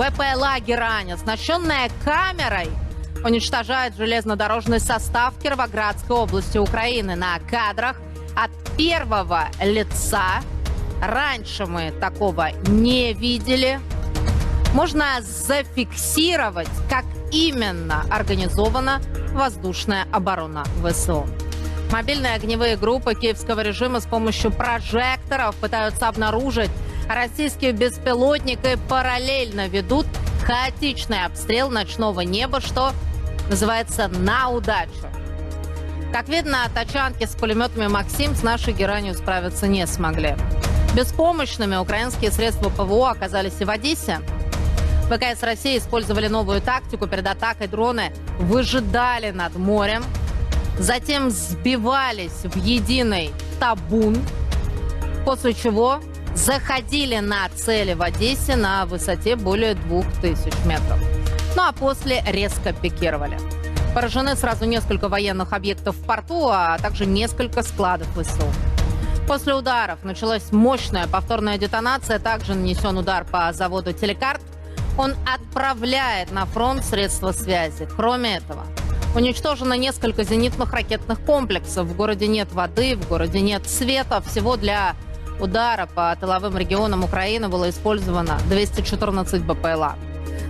БПЛА «Герань», оснащенная камерой, уничтожает железнодорожный состав Кировоградской области Украины на кадрах от первого лица. Раньше мы такого не видели. Можно зафиксировать, как именно организована воздушная оборона ВСУ. Мобильные огневые группы киевского режима с помощью прожекторов пытаются обнаружить российские беспилотники параллельно ведут хаотичный обстрел ночного неба, что называется «на удачу». Как видно, тачанки с пулеметами «Максим» с нашей геранью справиться не смогли. Беспомощными украинские средства ПВО оказались и в Одессе. ВКС России использовали новую тактику. Перед атакой дроны выжидали над морем, затем сбивались в единый табун, после чего заходили на цели в Одессе на высоте более 2000 метров. Ну а после резко пикировали. Поражены сразу несколько военных объектов в порту, а также несколько складов ВСУ. После ударов началась мощная повторная детонация. Также нанесен удар по заводу «Телекарт». Он отправляет на фронт средства связи. Кроме этого, уничтожено несколько зенитных ракетных комплексов. В городе нет воды, в городе нет света. Всего для удара по тыловым регионам Украины было использовано 214 БПЛА.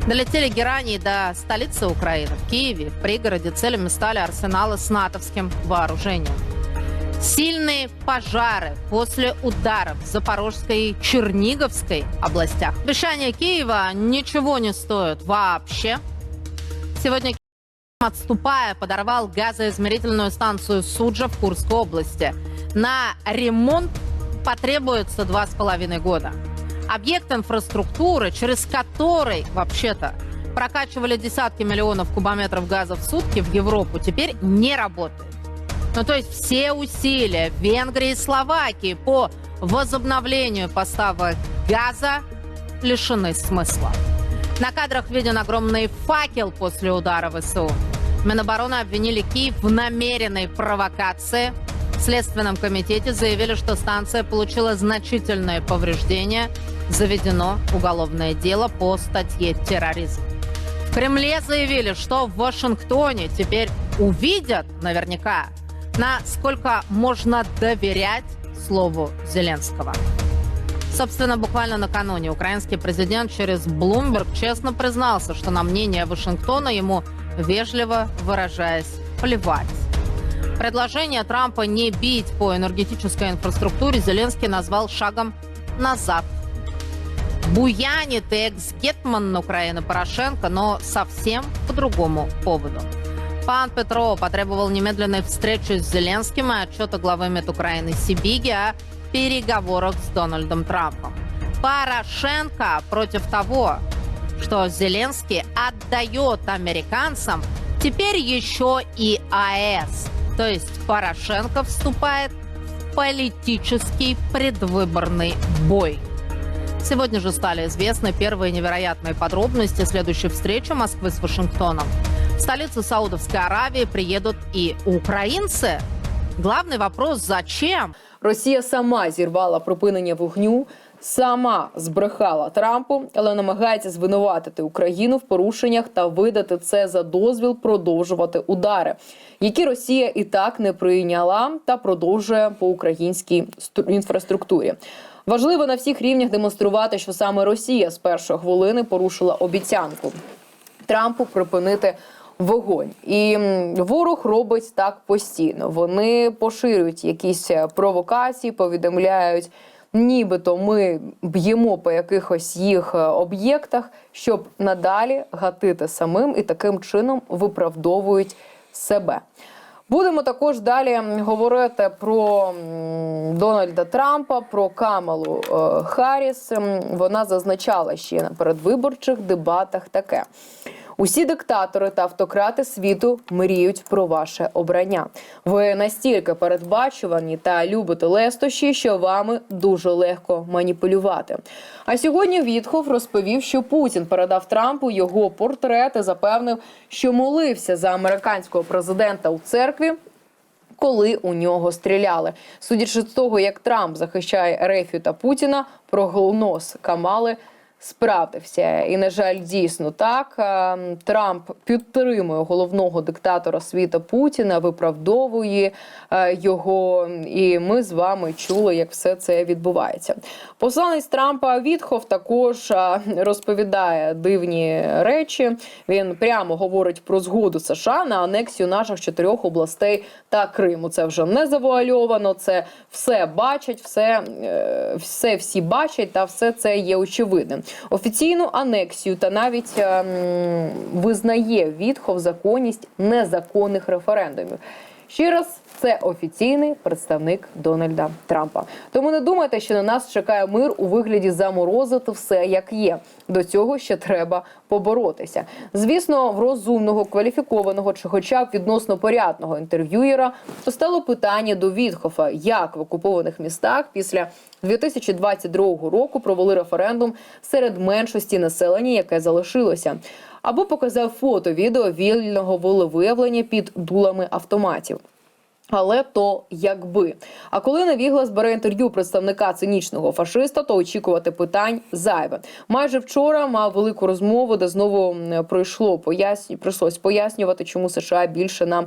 Долетели герани до столицы Украины, в Киеве. В пригороде целями стали арсеналы с натовским вооружением. Сильные пожары после ударов в Запорожской и Черниговской областях. Обещание Киева ничего не стоит вообще. Сегодня отступая, подорвал газоизмерительную станцию Суджа в Курской области. На ремонт потребуется два с половиной года. Объект инфраструктуры, через который, вообще-то, прокачивали десятки миллионов кубометров газа в сутки в Европу, теперь не работает. Ну, то есть все усилия Венгрии и Словакии по возобновлению поставок газа лишены смысла. На кадрах виден огромный факел после удара ВСУ. Минобороны обвинили Киев в намеренной провокации. В Следственном комитете заявили, что станция получила значительное повреждение. Заведено уголовное дело по статье «Терроризм». В Кремле заявили, что в Вашингтоне теперь увидят наверняка, насколько можно доверять слову Зеленского. Собственно, буквально накануне украинский президент через Bloomberg честно признался, что на мнение Вашингтона ему, вежливо выражаясь, плевать. Предложение Трампа не бить по энергетической инфраструктуре Зеленский назвал шагом назад. Буянит экс-гетман Украины Порошенко, но совсем по другому поводу. Пан Петро потребовал немедленной встречи с Зеленским и отчета главы МИД Украины Сибиги о переговорах с Дональдом Трампом. Порошенко против того, что Зеленский отдает американцам теперь еще и АЭС. То есть Порошенко вступает в политический предвыборный бой. Сегодня же стали известны первые невероятные подробности следующей встречи Москвы с Вашингтоном. В столицу Саудовской Аравии приедут и украинцы. Главный вопрос – зачем? Росія сама зірвала припинення вогню, сама збрехала Трампу, але намагається звинуватити Україну в порушеннях та видати це за дозвіл продовжувати удари, які Росія і так не прийняла та продовжує по українській стру- інфраструктурі. Важливо на всіх рівнях демонструвати, що саме Росія з першої хвилини порушила обіцянку Трампу припинити вогонь. І ворог робить так постійно. Вони поширюють якісь е, провокації, повідомляють. Нібито ми б'ємо по якихось їх е, об'єктах, щоб надалі гатити самим і таким чином виправдовують себе. Будемо також далі говорити про Дональда Трампа, про Камалу е, Харріс. Вона зазначала ще на передвиборчих дебатах таке. Усі диктатори та автократи світу мріють про ваше обрання. Ви настільки передбачувані та любите лестощі, що вами дуже легко маніпулювати. А сьогодні Вітхов розповів, що Путін передав Трампу його портрет і запевнив, що молився за американського президента у церкві. Коли у нього стріляли, судячи з того, як Трамп захищає Ерефію та Путіна, прогноз Камали справдився. І, на жаль, дійсно так. Е, Трамп підтримує головного диктатора світу Путіна, виправдовує е, його. І ми з вами чули, як все це відбувається. Посланець Трампа Вітхов також е, розповідає дивні речі. Він прямо говорить про згоду США на анексію наших чотирьох областей та Криму. Це вже не завуальовано, це все бачать, все, все всі бачать, та все це є очевидним. Офіційну анексію та навіть ем, визнає відхов законність незаконних референдумів. Ще раз, це офіційний представник Дональда Трампа. Тому не думайте, що на нас чекає мир у вигляді заморозити все як є. До цього ще треба поборотися. Звісно, в розумного, кваліфікованого чи, хоча б відносно порядного інтерв'юєра постало питання до Вітхофа, як в окупованих містах після 2022 року провели референдум серед меншості населення, яке залишилося. Або показав фото відео вільного волевиявлення під дулами автоматів. Але то якби. А коли Навіглас бере інтерв'ю представника цинічного фашиста, то очікувати питань зайве. Майже вчора мав велику розмову, де знову м, прийшло поясню, прийшлось пояснювати, чому США більше нам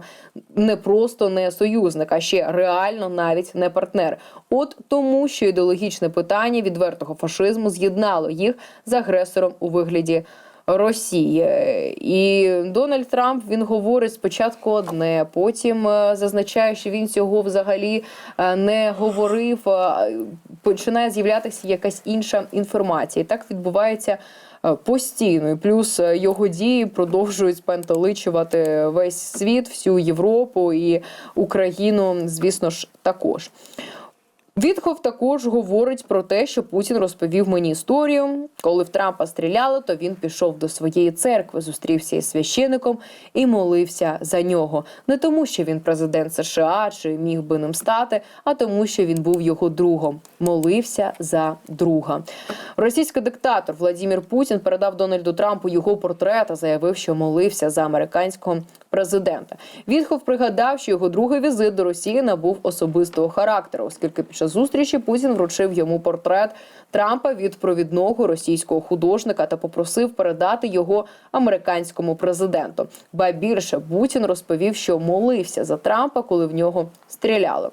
не просто не союзник, а ще реально навіть не партнер. От тому, що ідеологічне питання відвертого фашизму з'єднало їх з агресором у вигляді. Росії і Дональд Трамп він говорить спочатку одне, потім е, зазначає, що він цього взагалі е, не говорив. е, Починає з'являтися якась інша інформація. І так відбувається постійно. І плюс його дії продовжують спантеличувати весь світ, всю Європу і Україну, звісно ж, також. Вітхов також говорить про те, що Путін розповів мені історію. Коли в Трампа стріляли, то він пішов до своєї церкви, зустрівся із священником і молився за нього. Не тому, що він президент США чи міг би ним стати, а тому, що він був його другом. Молився за друга. Російський диктатор Владимир Путін передав Дональду Трампу його портрет та заявив, що молився за американського президента. Вітхов пригадав, що його другий візит до Росії набув особистого характеру, оскільки під час зустрічі Путін вручив йому портрет Трампа від провідного російського художника та попросив передати його американському президенту. Ба більше Путін розповів, що молився за Трампа, коли в нього стріляли.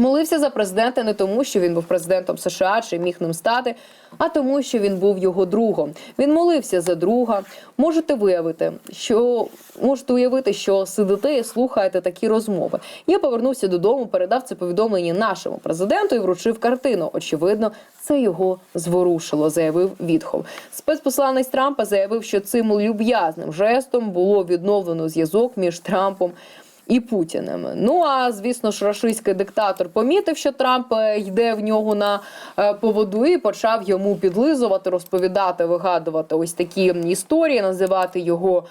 Молився за президента не тому, що він був президентом США чи міг ним стати, а тому, що він був його другом. Він молився за друга. Можете виявити, що можете уявити, що сидите і слухаєте такі розмови. Я повернувся додому, передав це повідомлення нашому президенту і вручив картину. Очевидно, це його зворушило, заявив Вітхов. Спецпосланець Трампа заявив, що цим люб'язним жестом було відновлено зв'язок між Трампом і Путіним. Ну а звісно ж, рашистський диктатор помітив, що Трамп е, йде в нього на е, поводу і почав йому підлизувати, розповідати, вигадувати ось такі історії, називати його.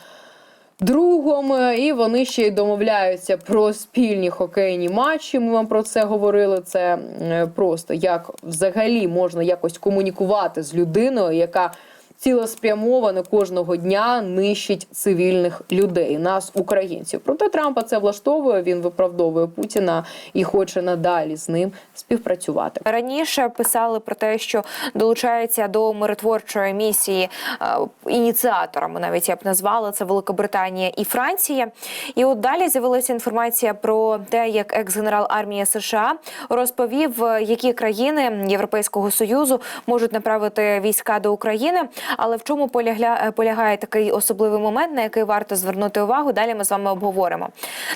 Другом, е, і вони ще й домовляються про спільні хокейні матчі. Ми вам про це говорили. Це просто як взагалі можна якось комунікувати з людиною, яка цілеспрямовано кожного дня нищить цивільних людей, нас, українців. Проте Трампа це влаштовує. Він виправдовує Путіна і хоче надалі з ним співпрацювати. Раніше писали про те, що долучається до миротворчої місії е, ініціаторами, навіть я б назвала це Великобританія і Франція. І от далі з'явилася інформація про те, як екс-генерал армії США розповів, е, які країни Європейського союзу можуть направити війська до України. Але в чому полягля, е, полягає такий особливий момент, на який варто звернути увагу? Далі ми з вами обговоримо.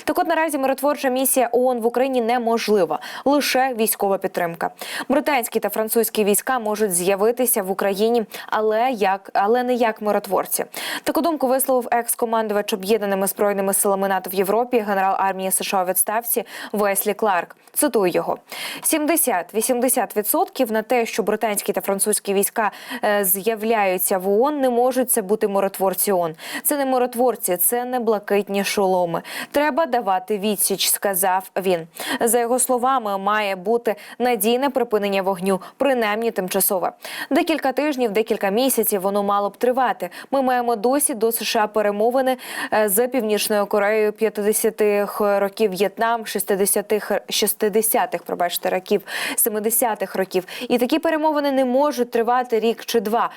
Так, от наразі миротворча місія ООН в Україні неможлива, лише військова підтримка. Британські та французькі війська можуть з'явитися в Україні, але як але не як миротворці. Таку думку висловив екс-командувач об'єднаними збройними силами НАТО в Європі, генерал армії США у відставці Веслі Кларк. Цитую його: 70-80% на те, що британські та французькі війська е, з'являються збираються в ООН, не можуть це бути миротворці ООН. Це не миротворці, це не блакитні шоломи. Треба давати відсіч, сказав він. За його словами, має бути надійне припинення вогню, принаймні тимчасове. Декілька тижнів, декілька місяців воно мало б тривати. Ми маємо досі до США перемовини е, з північною Кореєю 50-х років В'єтнам, 60-х 60-х, пробачте, років 70-х років. І такі перемовини не можуть тривати рік чи два,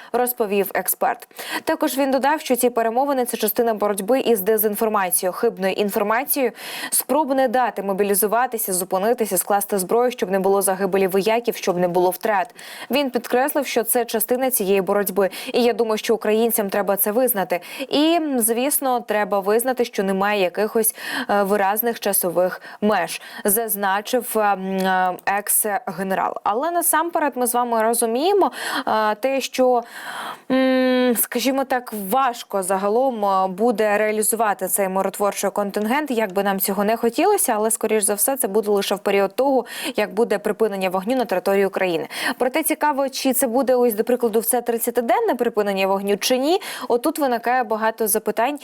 розповів експерт. Також він додав, що ці перемовини це частина боротьби із дезінформацією, хибною інформацією, спроб не дати мобілізуватися, зупинитися, скласти зброю, щоб не було загибелі вояків, щоб не було втрат. Він підкреслив, що це частина цієї боротьби, і я думаю, що українцям треба це визнати. І звісно, треба визнати, що немає якихось е, виразних часових меж, зазначив е, м, е, екс-генерал. Але насамперед ми з вами розуміємо е, те, що, скажімо так, важко загалом е, буде реалізувати цей миротворчий контингент, як би нам цього не хотілося, але скоріш за все це буде лише в період того, як буде припинення вогню на території України. Проте цікаво, чи це буде ось до прикладу все 30-денне припинення вогню, чи ні. Отут виникає багато запитань,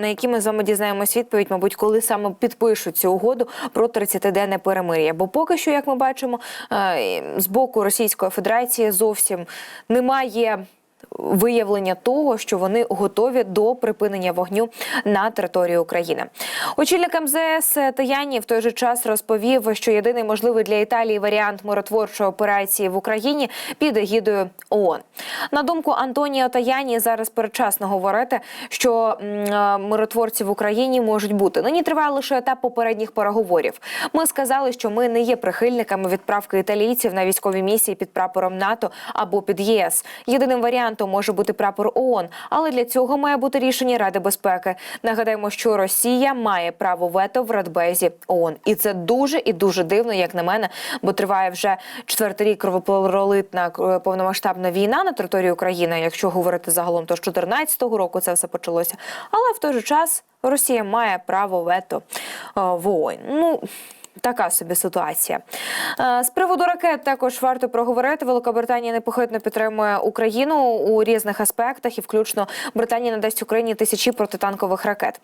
на які ми з вами дізнаємось відповідь, мабуть, коли саме підпишуть цю угоду про 30-денне перемир'я. Бо поки що, як ми бачимо, з боку Російської Федерації зовсім немає. Виявлення того, що вони готові до припинення вогню на території України. Очільник МЗС Таяні в той же час розповів, що єдиний можливий для Італії варіант миротворчої операції в Україні під егідою ООН. На думку Антоніо Таяні, зараз передчасно говорити, що е, миротворці в Україні можуть бути. Нині триває лише етап попередніх переговорів. Ми сказали, що ми не є прихильниками відправки італійців на військові місії під прапором НАТО або під ЄС. Єдиним варіантом може бути прапор ООН, але для цього має бути рішення Ради безпеки. Нагадаємо, що Росія має право вето в Радбезі ООН. і це дуже і дуже дивно, як на мене, бо триває вже четвертий рік кровопролитна е, повномасштабна війна на території України. Якщо говорити загалом, то з 2014 року це все почалося. Але в той же час Росія має право вето е, в ООН. Ну Така собі ситуація. Е, З приводу ракет також варто проговорити. Великобританія непохитно підтримує Україну у різних аспектах, і включно Британія надасть Україні тисячі протитанкових ракет.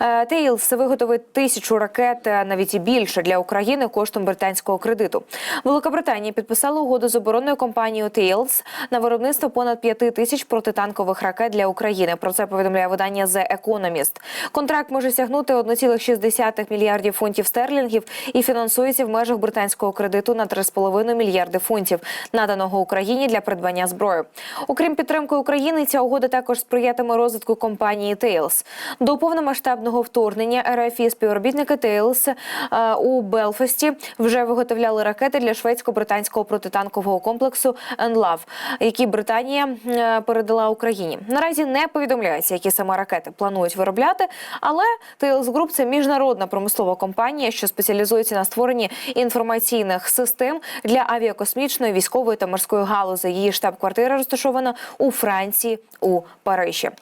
Е, Тейлс виготовить тисячу ракет, е, навіть і більше для України коштом британського кредиту. Великобританія підписала угоду з оборонною компанією Тейлс на виробництво понад п'яти тисяч протитанкових ракет для України. Про це повідомляє видання The Economist. Контракт може сягнути 1,6 мільярдів фунтів стерлінгів і фінансується в межах британського кредиту на 3,5 мільярди фунтів, наданого Україні для придбання зброї. Окрім підтримки України, ця угода також сприятиме розвитку компанії Тейлс. До повномасштабного вторгнення РФ і співробітники Тейлс е, у Белфасті вже виготовляли ракети для шведсько-британського протитанкового комплексу «Енлав», які Британія е, передала Україні. Наразі не повідомляється, які саме ракети планують виробляти, але Тейлс Груп це міжнародна промислова компанія, що спеціалізується на створенні інформаційних систем для авіакосмічної, військової та морської галузи. Її штаб-квартира розташована у Франції у Парижі.